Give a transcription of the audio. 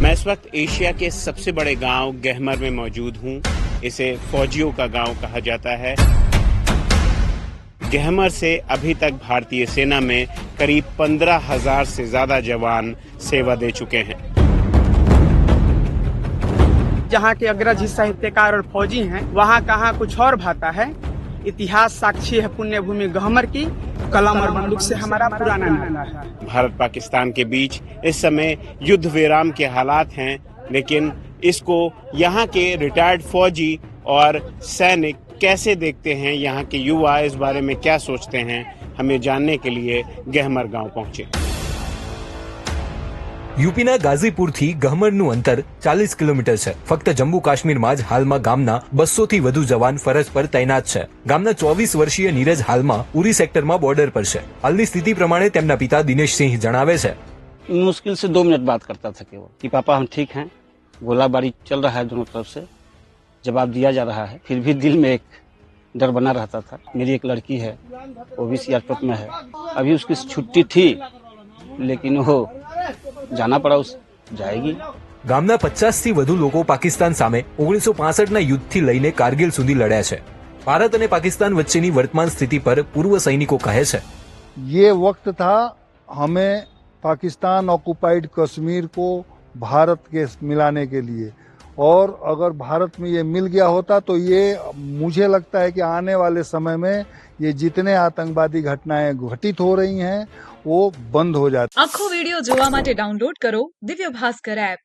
मैं इस वक्त एशिया के सबसे बड़े गाँव गहमर में मौजूद हूँ। इसे फौजियों का गाँव कहा जाता है। गहमर से अभी तक भारतीय सेना में करीब पंद्रह हज़ार से ज़्यादा जवान सेवा दे चुके हैं। जहाँ के अग्रज साहित्यकार और फौजी हैं, वहाँ कहाँ कुछ और भाता है? इतिहास साक्षी है पुण्य भूमि गहमर की, कलम और बंदूक से हमारा पुराना है। भारत पाकिस्तान के बीच इस समय युद्ध विराम के हालात हैं, लेकिन इसको यहाँ के रिटायर्ड फौजी और सैनिक कैसे देखते हैं, यहाँ के युवा इस बारे में क्या सोचते हैं, हमें जानने के लिए गहमर गाँव पहुँचे। યુપીના ગાઝીપુરથી ગહમરનું અંતર ચાલીસ કિલોમીટર છે ફક્ત જમ્મુ કાશ્મીરમાં જ હાલમાં ગામના બસો થી વધુ જવાન ફરજ પર તૈનાત છે ગામના ચોવીસ વર્ષીય નીરજ હાલમાં ઉરી સેક્ટરમાં બોર્ડર પર છે હાલની સ્થિતિ પ્રમાણે તેમના પિતા દિનેશ સિંહ જણાવે છે मुश्किल से दो मिनट बात करता था केवल कि पापा हम ठीक हैं गोलाबारी चल रहा है दोनों तरफ से जवाब दिया जा रहा है फिर भी दिल में एक डर बना रहता था मेरी एक लड़की है वो भी सीआरपीएफ में है अभी उसकी छुट्टी थी लेकिन वो जाना पड़ा उस जाएगी ગામના પચાસ થી વધુ લોકો પાકિસ્તાન સામે ઓગણીસો પાસઠના યુદ્ધથી લઈને કારગિલ સુધી લડ્યા છે ભારત અને પાકિસ્તાન વચ્ચેની વર્તમાન સ્થિતિ પર પૂર્વ સૈનિકો કહે છે ये वक्त था हमें पाकिस्तान ऑक्युपाइड कश्मीर को भारत के मिलाने के लिए और अगर भारत में ये मिल गया होता तो ये मुझे लगता है कि आने वाले समय में ये जितने आतंकवादी घटनाएं घटित हो रही हैं वो बंद हो जाती આખો વિડિયો જોવા માટે ડાઉનલોડ કરો દિવ્ય ભાસ્કર એપ